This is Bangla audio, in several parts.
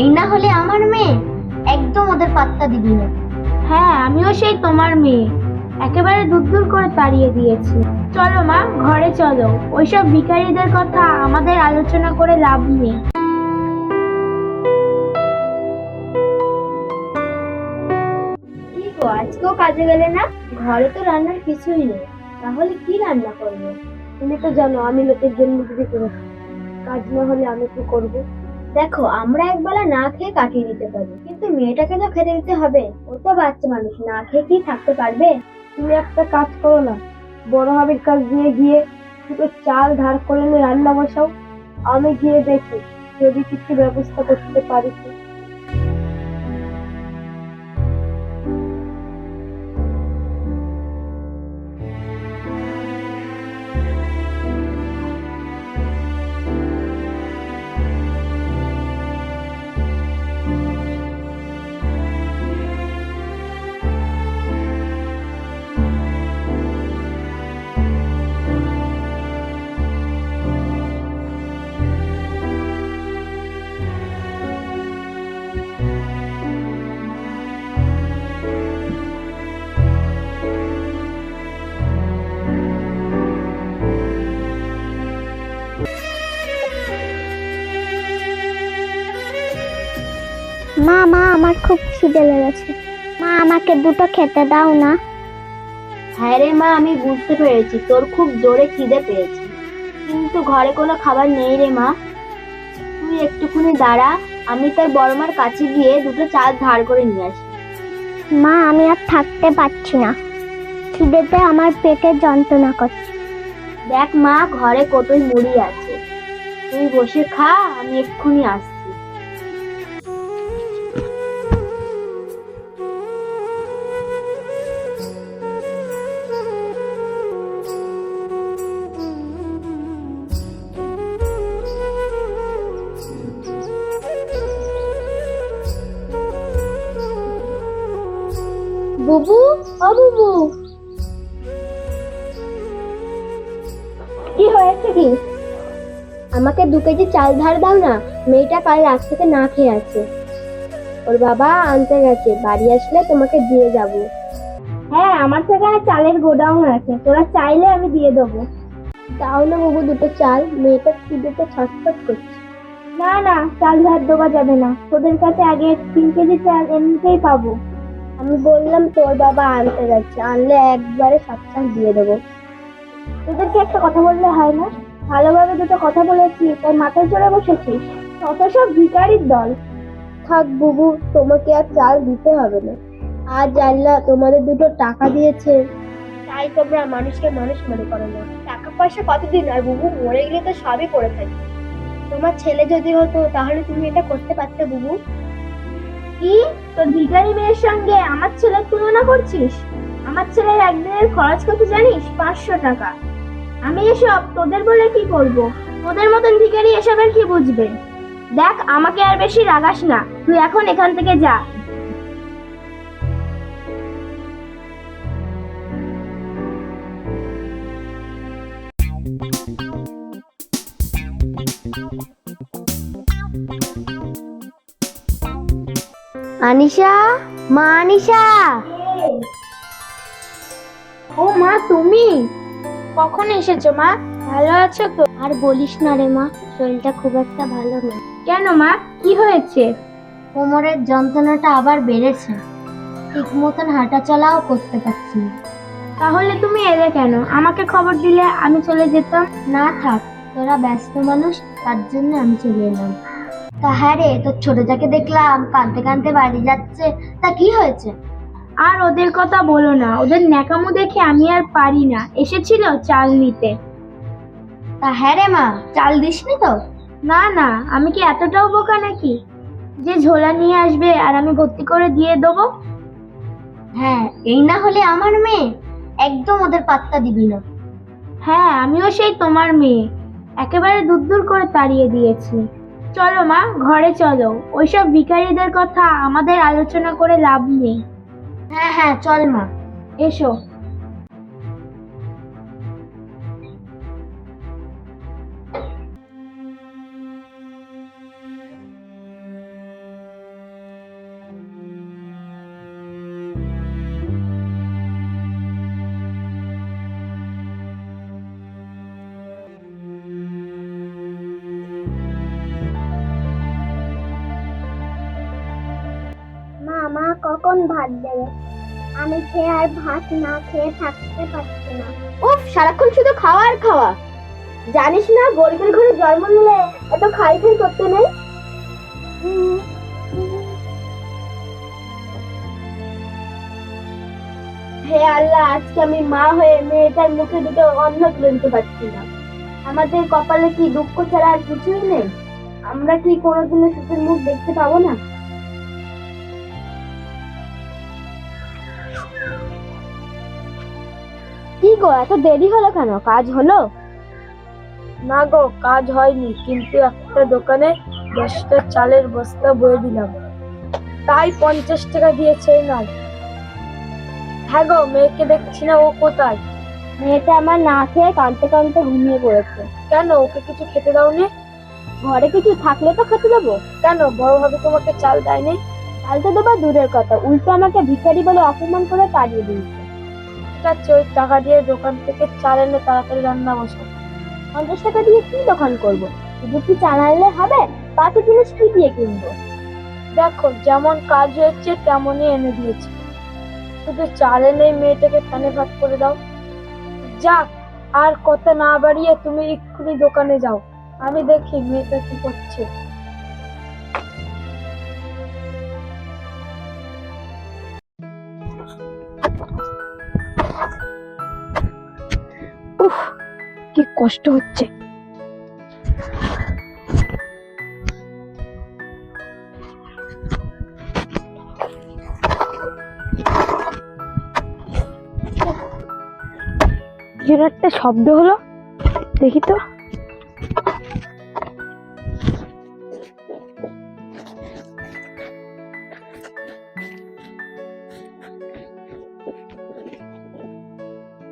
এই না হলে আমার মেয়ে একদম ওদের পাত্তা দিবি না। হ্যাঁ আমিও সেই তোমার মেয়ে। একেবারে দূর দূর করে তাড়িয়ে দিয়েছি। চলো মা ঘরে চলো। ওইসব ভিখারিদের কথা আমাদের আলোচনা করে লাভ নেই। আজকেও কাজে গেলে না? ঘরে তো রান্নার কিছুই নেই। তাহলে কি রান্না করব? তুমি তো জানো আমি লোকের জন্য করে কাজ না হলে আমি কি করব? দেখো, আমরা একবেলা না খেয়ে কাটিয়ে দিতে পারি, কিন্তু মেয়েটাকে তো খেতে দিতে হবে। ও তো বাচ্চা মানুষ, না খেয়ে কি থাকতে পারবে? তুমি একটা কাজ করো না, বড় হাবির কাজ দিয়ে গিয়ে শুধু চাল ধার করে নিয়ে রান্না বসাও। আমি গিয়ে দেখি যদি কিছু ব্যবস্থা করতে পারি খুব খিদে লেগেছে। মা আমাকে দুটো খেতে দাও না। হ্যাঁ রে মা আমি বুঝতে পেরেছি। তোর খুব জোরে খিদে পেয়েছে। কিন্তু ঘরে কোনো খাবার নেই রে মা। তুই একটুখানি দাঁড়া আমি তার বড় মার কাছে গিয়ে দুটো চাল ধার করে নিয়ে আসি। মা আমি আর থাকতে পারছি না। খিদেতে আমার পেটে যন্ত্রণা করছে। দেখ মা ঘরে কতই মুড়ি আছে। তুই বসে খা আমি এক্ষুনি আসছি। ও কি হয়েছে কি? আমাকে দু কেজি চাল ধার দাও না, মেয়েটা কাল রাত থেকে না খেয়ে আছে। ওর বাবা আনতে গেছে, বাড়ি আসলে তোমাকে দিয়ে যাব। হ্যাঁ আমার সেখানে চালের গোডাউন আছে, তোরা চাইলে আমি দিয়ে দেবো। দাও না বাবু দুটো চাল, মেয়েটা খিদেতে ছটফট করছে। না না, চাল ধার দেওয়া যাবে না। তোদের কাছে আগে তিন কেজি চাল এমনিতেই পাবো। আমি বললাম, তোর বাবা আনতে যাচ্ছে। আনলে একবারে সব দিয়ে দেবো। তোদেরকে একটা কথা বললে হয় না? ভালোভাবে দুটো কথা বলেছি, তাই মাথায় চড়ে বসেছিস তত সব ভিকারির দল। থাক বুবু, তোমাকে আর চাল দিতে হবে না। আজ আল্লাহ তোমাদের দুটো টাকা দিয়েছে। তাই তোমরা মানুষকে মানুষ মনে করো না। টাকা পয়সা কতদিন আর বুবু মরে গেলে তো সবই পড়ে থাকে। তোমার ছেলে যদি হতো, তাহলে তুমি এটা করতে পারতে বুবু? কি? তোর ভিখারি মেয়ের সঙ্গে আমার ছেলের তুলনা করছিস? আমার ছেলের একদিনের খরচ কত জানিস? পাঁচশো টাকা। আমি এসব তোদের বলে কি করব তোদের মতন ভিখারি এসবের কি বুঝবে? দেখ, আমাকে আর বেশি রাগাস না। তুই এখন এখান থেকে যা। আনিশা মা আনিশা ও মা তুমি? কখন এসেছ মা? ভালো আছো তো? আর বলিস না রে মা শরীরটা খুব একটা ভালো না। কেন মা? কি হয়েছে? কোমরের যন্ত্রণাটা আবার বেড়েছে। ঠিক মতন হাঁটা চলাও করতে পারছি না। তাহলে তুমি এলে কেন? আমাকে খবর দিলে আমি চলে যেতাম? না থাক তোরা ব্যস্ত মানুষ তার জন্য আমি চলে এলাম। তা হ্যাঁ রে তোর ছোট যাকে দেখলাম কাঁদতে কাঁদতে বাড়ি যাচ্ছে। তা কি হয়েছে? আর ওদের কথা বলো না ওদের ন্যাকামো দেখে আমি আর পারি না। এসেছিল চাল নিতে। তা হ্যাঁ রে মা চাল দিসনি তো? না না আমি কি এতটাও বোকা নাকি? যে ঝোলা নিয়ে আসবে আর আমি ভর্তি করে দিয়ে দেবো? হ্যাঁ এই না হলে আমার মেয়ে একদম ওদের পাত্তা দিবি না। হ্যাঁ আমিও সেই তোমার মেয়ে। একেবারে দূর দূর করে তাড়িয়ে দিয়েছি। চলো মা ঘরে চলো। ওইসব ভিখারিদের কথা আমাদের আলোচনা করে লাভ নেই। হ্যাঁ হ্যাঁ চল মা। এসো। কখন ভাত দেবে? আমি খেয়ে আর ভাত না খেয়ে থাকতে পারছি না। উফ সারাক্ষণ শুধু খাওয়া আর খাওয়া। জানিস না গরিবের ঘরে জন্ম নিলে এত খাই খাই করতে নেই? হে আল্লাহ আজকে আমি মা হয়ে মেয়েটার মুখে দুটো অন্ন তুলে দিতে পারছি না। আমাদের কপালে কি দুঃখ ছাড়া আর কিছুই নেই? আমরা কি কোনোদিনও সুখের মুখ দেখতে পাবো না? গো এত দেরি হলো কেন? কাজ হলো? না গো কাজ হয়নি কিন্তু একটা দোকানে দশটা চালের বস্তা বয়ে দিলাম। তাই পঞ্চাশ টাকা দিয়েছে নাও। হ্যাঁ গো মেয়েকে দেখছি না ও কোথায়? মেয়েটা আমার না খেয়ে কাঁদতে কাঁদতে ঘুমিয়ে পড়েছে। কেন ওকে কিছু খেতে দাওনি? ঘরে কিছু থাকলে তো খেতে দেবো। কেন বড় ভাবে তোমাকে চাল দেয়নি? চালতে দেবা দূরের কথা উল্টো আমাকে ভিখারি বলে অপমান করে তাড়িয়ে দিয়েছে। ঠিক আছে ওই টাকা দিয়ে দোকান থেকে চাল এনে তাড়াতাড়ি রান্না বসো পঞ্চাশ টাকা দিয়ে কি দোকান করব? শুধু কি চাল আনলে হবে? বাকি জিনিস কি দিয়ে কিনবো? দেখো, যেমন কাজ হয়েছে, তেমনই এনে দিয়েছি। শুধু চাল এনে মেয়েটাকে ফ্যানে ভাত করে দাও। যাক, আর কথা না বাড়িয়ে তুমি এক্ষুনি দোকানে যাও। আমি দেখি মেয়েটা কি করছে। কষ্ট হচ্ছে। একটা শব্দ হলো দেখি তো।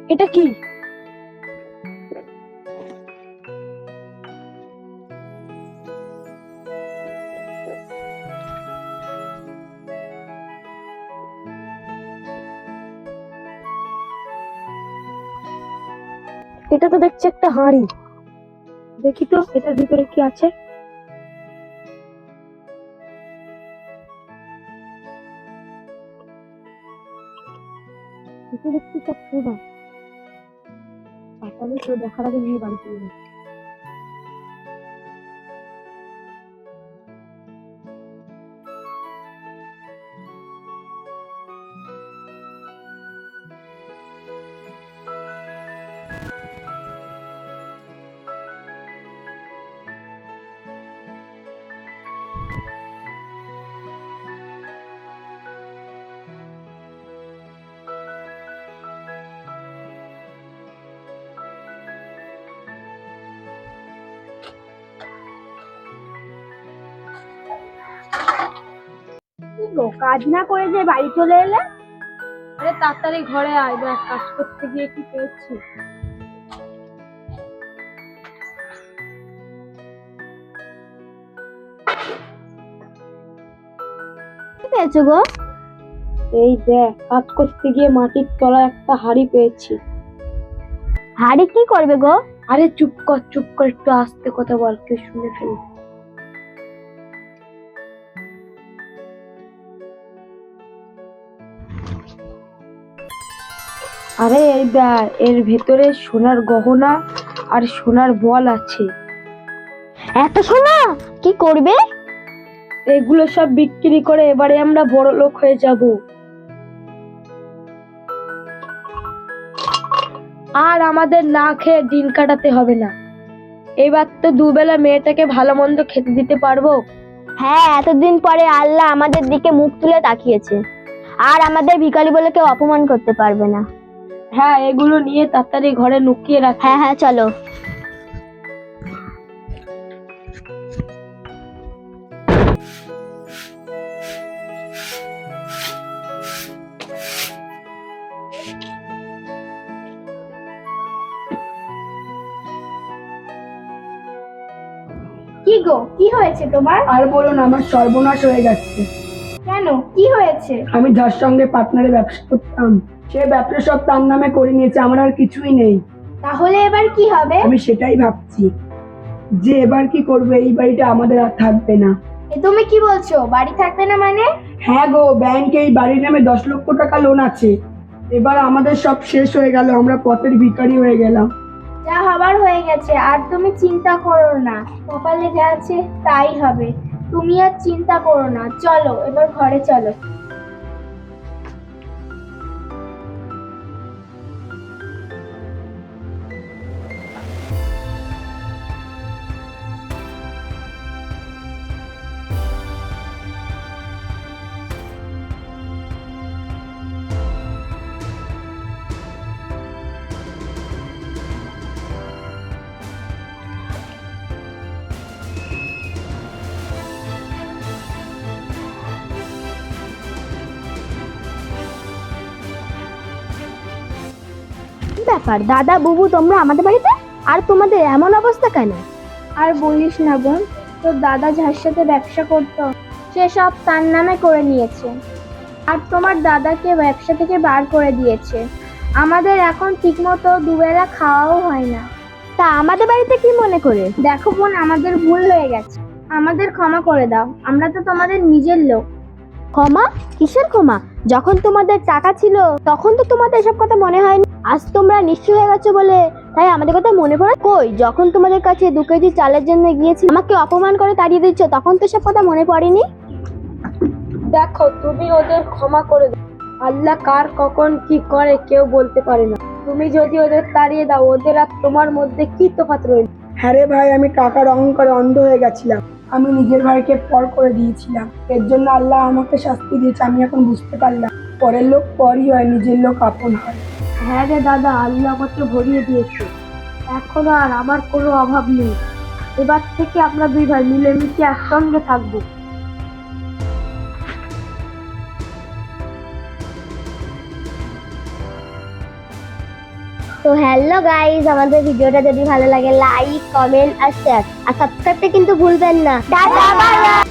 এটা কি? এটা তো দেখছি একটা হাঁড়ি। দেখি তো, এটার ভিতরে কি আছে? দেখছি সব সোজা দেখার আগে নিয়ে বাড়ি গো কাজ না করে যে বাড়ি চলে এলে? আরে তাড়াতাড়ি ঘরে আয় দেখ কাজ করতে গিয়ে কি পেয়েছি। কি পেয়েছ গো? এই দেখ কাজ করতে গিয়ে মাটির তলায় একটা হাড়ি পেয়েছি। হাড়ি কি করবে গো? আরে চুপ কর চুপ কর একটু আস্তে কথা বল কেউ শুনে ফেলবে? আরে এই দেখ এর ভেতরে সোনার গহনা আর সোনার বল আছে। এত সোনা? কি করবে? এগুলো সব বিক্রি করে এবারে আমরা বড় লোক হয়ে যাব। আর আমাদের না খেয়ে দিন কাটাতে হবে না। এবার তো দুবেলা মেয়েটাকে ভালো মন্দ খেতে দিতে পারব। হ্যাঁ এতদিন পরে আল্লাহ আমাদের দিকে মুখ তুলে তাকিয়েছে। আর আমাদের ভিখারি বলে কেউ অপমান করতে পারবে না। হ্যাঁ এগুলো নিয়ে তাড়াতাড়ি ঘরে লুকিয়ে রাখ। হ্যাঁ হ্যাঁ চলো। কি গো কি হয়েছে তোমার? আর বলো না আমার সর্বনাশ হয়ে গেছে কেন? কি হয়েছে? আমি যার সঙ্গে পার্টনারে ব্যবসা করতাম। সে ব্যবসা সব তার নামে করে নিয়েছে আমার আর কিছুই নেই। তাহলে এবার কি হবে? আমি সেটাই ভাবছি যে এবার কি করব এই বাড়িটা আমাদের আর থাকবে না। এ তুমি কি বলছো বাড়ি থাকবে না মানে? হ্যাঁ গো ব্যাংকে এই বাড়ির নামে দশ লক্ষ টাকা লোন আছে। এবার আমাদের সব শেষ হয়ে গেল আমরা পথের ভিখারি হয়ে গেলাম। যা হবার হয়ে গেছে আর তুমি চিন্তা করো না। কপালে যা আছে তাই হবে। তুমি আর চিন্তা করো না। চলো এবার ঘরে চলো। ব্যাপার? দাদা বুবু তোমরা আমাদের বাড়িতে? আর তোমাদের এমন অবস্থা কেন? আর বলিস না বোন তোর দাদা যার সাথে ব্যবসা করতো সে সব তার নামে করে নিয়েছে। আর তোমার দাদাকে ব্যবসা থেকে বার করে দিয়েছে। আমাদের এখন ঠিকমতো দুবেলা খাওয়াও হয় না। তা আমাদের বাড়িতে কি মনে করে? দেখো বোন আমাদের ভুল হয়ে গেছে। আমাদের ক্ষমা করে দাও আমরা তো তোমাদের নিজের লোক। ক্ষমা? কিসের ক্ষমা? যখন তোমাদের টাকা ছিল তখন তো তোমাদের এসব কথা মনে হয়নি। আজ তোমরা নিশ্চয় হয়ে গেছো বলে। তাই আমাদের কথা মনে পড়ে? কই যখন তোমাদের কাছে দু কেজি চালের জন্য গিয়েছি আমাকে অপমান করে তাড়িয়ে দিচ্ছ তখন তো সব কথা মনে পড়েনি? দেখো তুমি ওদের ক্ষমা করে দাও। আল্লাহ কার কখন কি করে কেউ বলতে পারে না। তুমি যদি ওদের তাড়িয়ে দাও ওদের আর তোমার মধ্যে কি তফাত রইল? হ্যাঁ রে ভাই আমি টাকার অহংকারে অন্ধ হয়ে গেছিলাম। আমি নিজের ভাইকে পর করে দিয়েছিলাম। এর জন্য আল্লাহ আমাকে শাস্তি দিয়েছে আমি এখন বুঝতে পারলাম। পরের লোক পরই হয় নিজের লোক আপন হয়। হ্যাঁ রে দাদা আল্লাহ আমাকে ভরিয়ে দিয়েছে। এখন আর আমার কোনো অভাব নেই। এবার থেকে আমরা দুই ভাই মিলেমিশে একসঙ্গে থাকব। তো হ্যালো গাইজ আমাদের ভিডিওটা যদি ভালো লাগে লাইক কমেন্ট আর শেয়ার আর সাবস্ক্রাইবটা কিন্তু ভুলবেন না। Tata bye bye